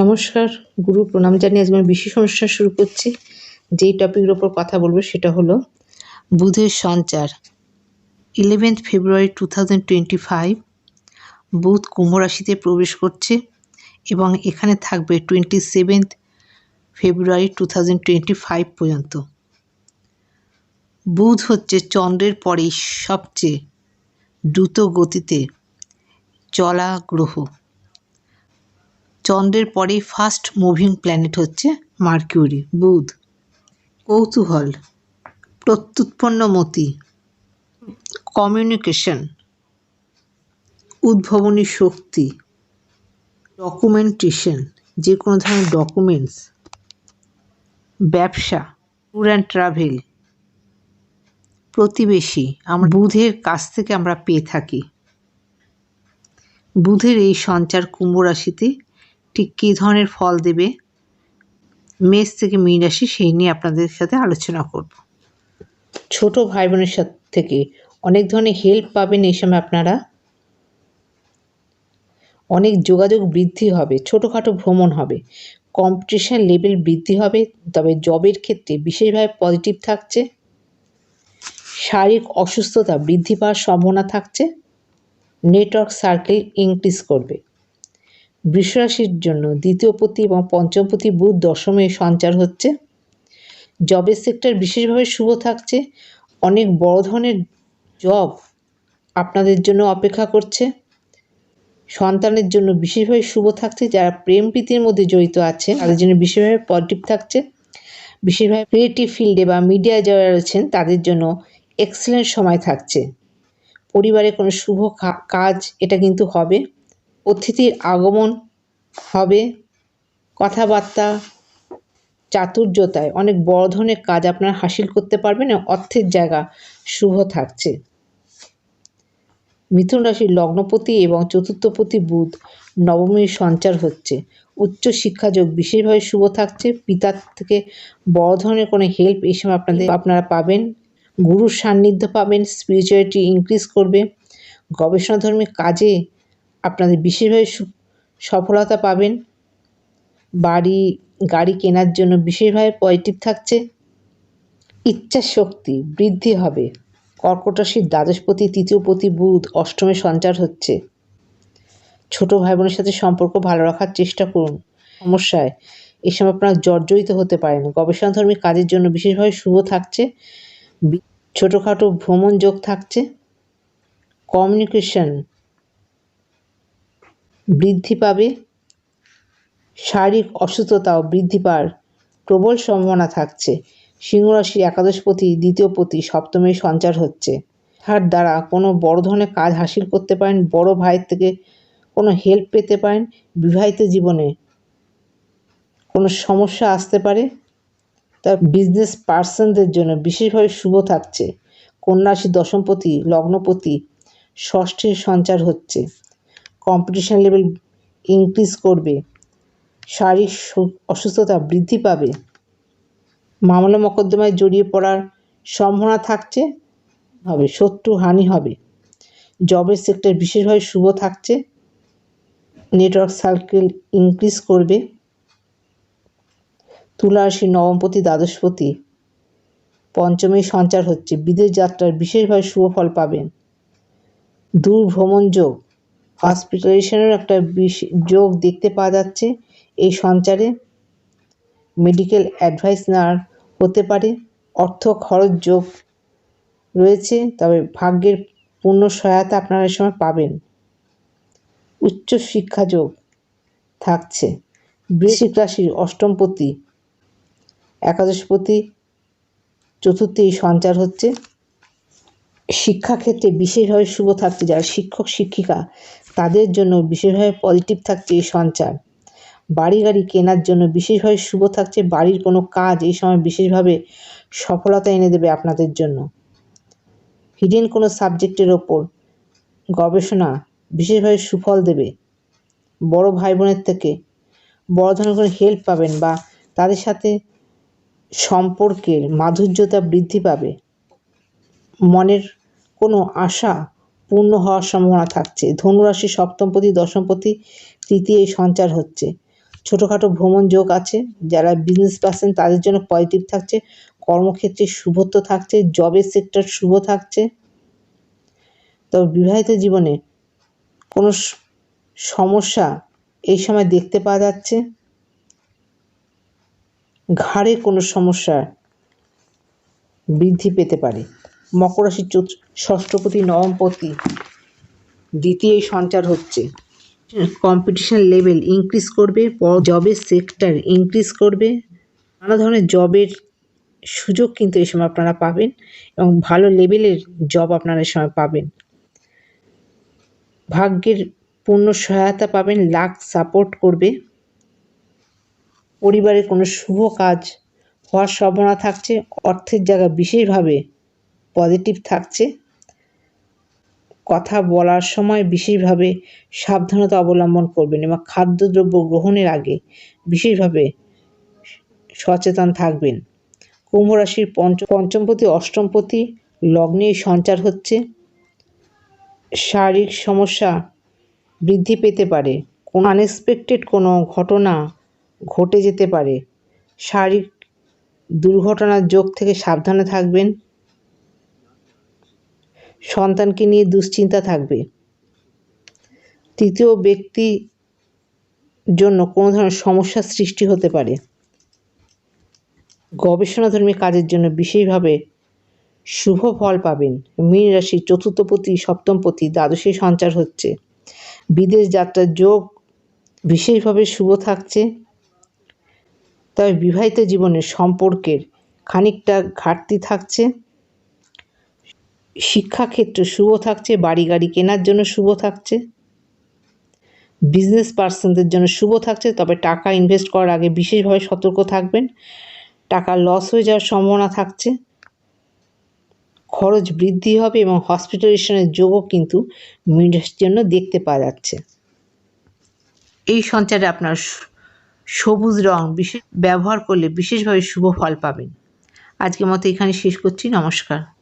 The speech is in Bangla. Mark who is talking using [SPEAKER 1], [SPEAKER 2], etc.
[SPEAKER 1] নমস্কার, গুরু প্রণাম জানিয়ে আজকে আমি বিশেষ অনুষ্ঠান শুরু করছি। যেই টপিকের ওপর কথা বলব সেটা হলো বুধের সঞ্চার। Eleventh February two thousand twenty five বুধ কুম্ভ রাশিতে প্রবেশ করছে এবং এখানে থাকবে twenty seventh February two thousand twenty five পর্যন্ত। বুধ হচ্ছে চন্দ্রের পরেই সবচেয়ে দ্রুত গতিতে চলা গ্রহ চন্দ্রের পরে ফার্স্ট মুভিং প্ল্যানেট হচ্ছে মার্কিউরি বুধ। কৌতূহল, প্রত্যুৎপন্ন মতি কমিউনিকেশন উদ্ভাবনী শক্তি ডকুমেন্টেশন যে কোনো ধরনের ডকুমেন্টস ব্যবসা ট্যুর অ্যান্ড ট্রাভেল প্রতিবেশী, আমরা বুধের কাছ থেকে আমরা পেয়ে থাকি। বুধের এই সঞ্চার কুম্ভ রাশিতে ঠিক কী ধরনের ফল দেবে? মেষ থেকে মীন রাশি, সেই নিয়ে আপনাদের সাথে আলোচনা করব। ছোট ভাই বোনের সাথে থেকে অনেক ধরনের হেল্প পাবেন এই সময় আপনারা। অনেক যোগাযোগ বৃদ্ধি হবে, ছোটোখাটো ভ্রমণ হবে কম্পিটিশান লেভেল বৃদ্ধি হবে, তবে জবের ক্ষেত্রে বিশেষভাবে পজিটিভ থাকছে। শারীরিক অসুস্থতা বৃদ্ধি পাওয়ার সম্ভাবনা থাকছে। নেটওয়ার্ক সার্কেল ইনক্রিজ করবে। বৃষরাশির জন্য দ্বিতীয় পতি এবং পঞ্চম পতি বুধ দশমে সঞ্চার হচ্ছে। জবের সেক্টর বিশেষভাবে শুভ থাকছে। অনেক বড় ধরনের জব আপনাদের জন্য অপেক্ষা করছে। সন্তানের জন্য বিশেষভাবে শুভ থাকছে। যারা প্রেম প্রীতির মধ্যে জড়িত আছে, তাদের জন্য বিশেষভাবে পজিটিভ থাকছে। বিশেষভাবে ক্রিয়েটিভ ফিল্ডে বা মিডিয়ায় যারা রয়েছেন, তাদের জন্য এক্সেলেন্ট সময় থাকছে। পরিবারে কোনো শুভ কাজ এটা কিন্তু হবে। আগমন হবে। কথাবার্তা, চাতুর্যতায় অনেক বড় ধরনের কাজ আপনারা হাসিল করতে পারবেন অর্থের জায়গা শুভ থাকছে। মিথুন রাশির লগ্নপতি এবং চতুর্থপতি বুধ নবমীর সঞ্চার হচ্ছে। উচ্চ শিক্ষাযোগ বিশেষভাবে শুভ থাকছে। পিতার থেকে বড় ধরনের কোনো হেল্প এই সময় আপনাদের আপনারা পাবেন। গুরুর সান্নিধ্য পাবেন। স্পিরিচুয়ালিটি ইনক্রিজ করবে। গবেষণাধর্মী কাজে আপনাদের বিশেষভাবে সফলতা পাবেন। বাড়ি, গাড়ি কেনার জন্য বিশেষভাবে পজিটিভ থাকছে। ইচ্ছা শক্তি বৃদ্ধি হবে। কর্কট রাশির দ্বাদশপতি তৃতীয়পতি বুধ অষ্টমে সঞ্চার হচ্ছে। ছোট ভাই বোনের সাথে সম্পর্ক ভালো রাখার চেষ্টা করুন। সমস্যায় এই সময় আপনারা জর্জরিত হতে পারেন। গবেষণাধর্মী কাজের জন্য বিশেষভাবে শুভ থাকছে। ছোটোখাটো ভ্রমণ যোগ থাকছে। কমিউনিকেশন বৃদ্ধি পাবে। শারীরিক অসুস্থতাও বৃদ্ধি পাওয়ার প্রবল সম্ভাবনা থাকছে। সিংহরাশির একাদশপতি দ্বিতীয় পতি সপ্তমে সঞ্চার হচ্ছে। তার দ্বারা কোনো বড় ধরনের কাজ হাসিল করতে পারেন, বড় ভাইয়ের থেকে কোনো হেল্প পেতে পারেন, বিবাহিত জীবনে কোনো সমস্যা আসতে পারে। তার বিজনেস পার্সনদের জন্য বিশেষভাবে শুভ থাকছে। কন্যাশি দশমপতি লগ্নপতি ষষ্ঠীর সঞ্চার হচ্ছে। কম্পিটিশন লেভেল ইনক্রিজ করবে, শারীরিক অসুস্থতা বৃদ্ধি পাবে। মামলা মকদ্দমায় জড়িয়ে পড়ার সম্ভাবনা থাকছে, হবে, শত্রু হানি হবে। জবের সেক্টর বিশেষভাবে শুভ থাকছে নেটওয়ার্ক সার্কেল ইনক্রিজ করবে। তুলা রাশি নবমপতি, দ্বাদশপতি, পঞ্চমী সঞ্চার হচ্ছে, বিদেশ যাত্রার বিশেষভাবে শুভ ফল পাবেন। দূর ভ্রমণ যোগ হসপিটালাইজেশনের একটা যোগ দেখতে পাওয়া যাচ্ছে। এই সঞ্চারে মেডিকেল অ্যাডভাইস নেওয়ার হতে পারে। অর্থ খরচ যোগ রয়েছে, তবে ভাগ্যের পূর্ণ সহায়তা আপনারা এই সময় পাবেন। উচ্চ শিক্ষা যোগ থাকছে। বৃশ্চিক রাশির অষ্টমপতি একাদশপতি চতুর্থে সঞ্চার হচ্ছে। শিক্ষাক্ষেত্রে বিশেষভাবে শুভ থাকছে যারা শিক্ষক, শিক্ষিকা, তাদের জন্য বিশেষভাবে পজিটিভ থাকছে এই সঞ্চার। বাড়ি গাড়ি কেনার জন্য বিশেষভাবে শুভ থাকছে, বাড়ির কোনো কাজ এই সময় বিশেষভাবে সফলতা এনে দেবে আপনাদের জন্য। হিডেন কোনো সাবজেক্টের ওপর গবেষণা বিশেষভাবে সুফল দেবে। বড় ভাই বোনের থেকে বড় ধরনের কোনো হেল্প পাবেন বা তাদের সাথে সম্পর্কের মাধুর্যতা বৃদ্ধি পাবে। মনের কোনো আশা পূর্ণ হওয়ার সম্ভাবনা থাকছে। ধনুরাশি সপ্তমপতি, দশমপতি তৃতীয় সঞ্চার হচ্ছে। ছোটোখাটো ভ্রমণ যোগ আছে। যারা বিজনেস পার্সন তাদের জন্য পজিটিভ থাকছে। কর্মক্ষেত্রে শুভত্ব থাকছে। জবের সেক্টর শুভ থাকছে। তবে বিবাহিত জীবনে কোনো সমস্যা এই সময় দেখতে পাওয়া যাচ্ছে। ঘাড়ে কোনো সমস্যা বৃদ্ধি পেতে পারে। মকর চতুর্থ ষষ্ঠপতি নবমপতি। দ্বিতীয় সঞ্চার হচ্ছে। কম্পিটিশন লেভেল ইনক্রিজ করবে জবের সেক্টর ইনক্রিজ করবে। নানা ধরনের জবের সুযোগ কিন্তু এই সময় আপনারা পাবেন এবং ভালো লেভেলের জব আপনারা এই সময় পাবেন। ভাগ্যের পূর্ণ সহায়তা পাবেন লাক সাপোর্ট করবে। পরিবারে কোনো শুভ কাজ হওয়ার সম্ভাবনা থাকছে, অর্থের জায়গা বিশেষভাবে পজিটিভ থাকছে। কথা বলার সময় বিশেষভাবে সাবধানতা অবলম্বন করবেন এবং খাদ্যদ্রব্য গ্রহণের আগে বিশেষভাবে সচেতন থাকবেন। কুম্ভ রাশির পঞ্চ পঞ্চমপতি, অষ্টমপতি লগ্নে সঞ্চার হচ্ছে। শারীরিক সমস্যা বৃদ্ধি পেতে পারে। কোনো আনএক্সপেক্টেড কোনো ঘটনা ঘটে যেতে পারে। শারীরিক দুর্ঘটনার যোগ থেকে সাবধানে থাকবেন। সন্তানকে নিয়ে দুশ্চিন্তা থাকবে। তৃতীয় ব্যক্তি জন্য কোনো ধরনের সমস্যার সৃষ্টি হতে পারে। গবেষণাধর্মী কাজের জন্য বিশেষভাবে শুভ ফল পাবেন। মীন রাশির চতুর্থপতি, সপ্তমপতি, দ্বাদশে সঞ্চার হচ্ছে। বিদেশ যাত্রার যোগ বিশেষভাবে শুভ থাকছে। তবে বিবাহিত জীবনের সম্পর্কের খানিকটা ঘাটতি থাকছে। শিক্ষাক্ষেত্রে শুভ থাকছে, বাড়ি গাড়ি কেনার জন্য শুভ থাকছে বিজনেস পার্সনদের জন্য শুভ থাকছে, তবে টাকা ইনভেস্ট করার আগে বিশেষভাবে সতর্ক থাকবেন। টাকা লস হয়ে যাওয়ার সম্ভাবনা থাকছে। খরচ বৃদ্ধি হবে এবং হসপিটালাইজেশনের যোগও কিন্তু মিডের জন্য দেখতে পাওয়া যাচ্ছে। এই সঞ্চারে আপনার সবুজ রং বিশেষ ব্যবহার করলে বিশেষভাবে শুভ ফল পাবেন। আজকের মতো এখানে শেষ করছি। নমস্কার।